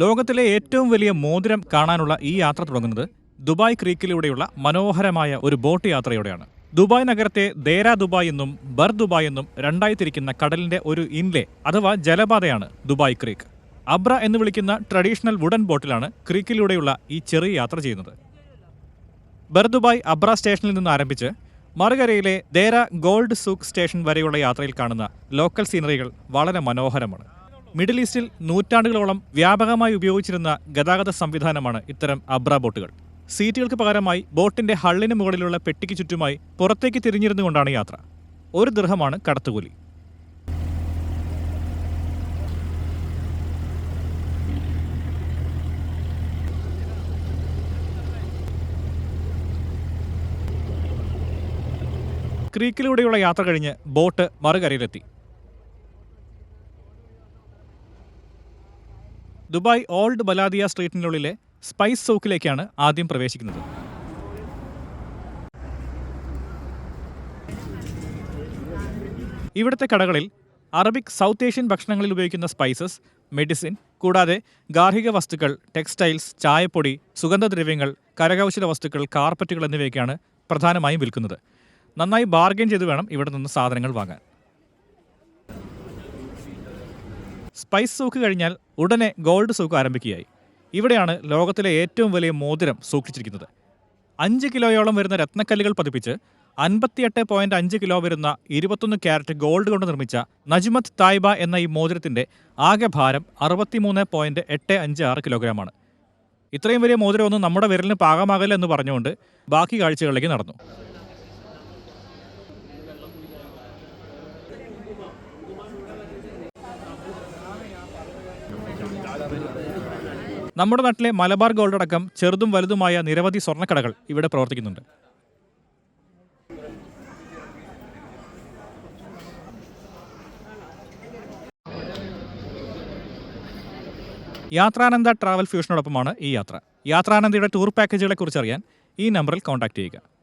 ലോകത്തിലെ ഏറ്റവും വലിയ മോതിരം കാണാനുള്ള ഈ യാത്ര തുടങ്ങുന്നത് ദുബായ് ക്രീക്കിലൂടെയുള്ള മനോഹരമായ ഒരു ബോട്ട് യാത്രയോടെയാണ്. ദുബായ് നഗരത്തെ ദേര ദുബായ് എന്നും ബർ ദുബായ് എന്നും രണ്ടായി തിരിക്കുന്ന കടലിന്റെ ഒരു ഇൻലെ അഥവാ ജലപാതയാണ് ദുബായ് ക്രീക്ക്. അബ്ര എന്ന് വിളിക്കുന്ന ട്രഡീഷണൽ വുഡൻ ബോട്ടിലാണ് ക്രീക്കിലൂടെയുള്ള ഈ ചെറിയ യാത്ര ചെയ്യുന്നത്. ബർ ദുബായ് അബ്ര സ്റ്റേഷനിൽ നിന്ന് ആരംഭിച്ച് മറുകരയിലെ ദേര ഗോൾഡ് സൂക്ക് സ്റ്റേഷൻ വരെയുള്ള യാത്രയിൽ കാണുന്ന ലോക്കൽ സീനറികൾ വളരെ മനോഹരമാണ്. മിഡിൽ ഈസ്റ്റിൽ നൂറ്റാണ്ടുകളോളം വ്യാപകമായി ഉപയോഗിച്ചിരുന്ന ഗതാഗത സംവിധാനമാണ് ഇത്തരം അബ്ര ബോട്ടുകൾ. സീറ്റുകൾക്ക് പകരമായി ബോട്ടിന്റെ ഹള്ളിന് മുകളിലുള്ള പെട്ടിക്ക് ചുറ്റുമായി പുറത്തേക്ക് തിരിഞ്ഞിരുന്നുകൊണ്ടാണ് യാത്ര. ഒരു ദൃഹമാണ് കടത്തുകൂലി. ക്രീക്കിലൂടെയുള്ള യാത്ര കഴിഞ്ഞ് ബോട്ട് മറുകരയിലെത്തി. ദുബായ് ഓൾഡ് ബലാദിയ സ്ട്രീറ്റിനുള്ളിലെ സ്പൈസ് സോക്കിലേക്കാണ് ആദ്യം പ്രവേശിക്കുന്നത്. ഇവിടുത്തെ കടകളിൽ അറബിക് സൗത്ത് ഏഷ്യൻ ഭക്ഷണങ്ങളിൽ ഉപയോഗിക്കുന്ന സ്പൈസസ് മെഡിസിൻ കൂടാതെ ഗാർഹിക വസ്തുക്കൾ ടെക്സ്റ്റൈൽസ് ചായപ്പൊടി സുഗന്ധദ്രവ്യങ്ങൾ കരകൗശല വസ്തുക്കൾ കാർപ്പറ്റുകൾ എന്നിവയൊക്കെയാണ് പ്രധാനമായും വിൽക്കുന്നത്. നന്നായി ബാർഗെയിൻ ചെയ്ത് വേണം ഇവിടെ നിന്ന് സാധനങ്ങൾ വാങ്ങാൻ. സ്പൈസ് സൂക്ക് കഴിഞ്ഞാൽ ഉടനെ ഗോൾഡ് സൂക്ക് ആരംഭിക്കുകയായി. ഇവിടെയാണ് ലോകത്തിലെ ഏറ്റവും വലിയ മോതിരം സൂക്ഷിച്ചിരിക്കുന്നത്. അഞ്ച് കിലോയോളം വരുന്ന രത്നക്കല്ലുകൾ പതിപ്പിച്ച് അൻപത്തിയെട്ട് പോയിന്റ് അഞ്ച് കിലോ വരുന്ന ഇരുപത്തൊന്ന് ക്യാരറ്റ് ഗോൾഡ് കൊണ്ട് നിർമ്മിച്ച നജ്മത്ത് തായ്ബ എന്ന ഈ മോതിരത്തിന്റെ ആകെ ഭാരം അറുപത്തിമൂന്ന് പോയിന്റ് എട്ട് അഞ്ച് ആറ് കിലോഗ്രാമാണ്. ഇത്രയും വലിയ മോതിരമൊന്നും നമ്മുടെ വിരലിന് പാകമാകല്ല എന്ന് പറഞ്ഞുകൊണ്ട് ബാക്കി കാഴ്ചകളിലേക്ക് നടന്നു. നമ്മുടെ നാട്ടിലെ മലബാർ ഗോൾഡ് അടക്കം ചെറുതും വലുതുമായ നിരവധി സ്വർണക്കടകൾ ഇവിടെ പ്രവർത്തിക്കുന്നുണ്ട്. യാത്രാനന്ദ ട്രാവൽ ഫ്യൂഷനോടൊപ്പമാണ് ഈ യാത്ര. യാത്രാനന്ദയുടെ ടൂർ പാക്കേജുകളെ കുറിച്ച് അറിയാൻ ഈ നമ്പറിൽ കോൺടാക്ട് ചെയ്യുക.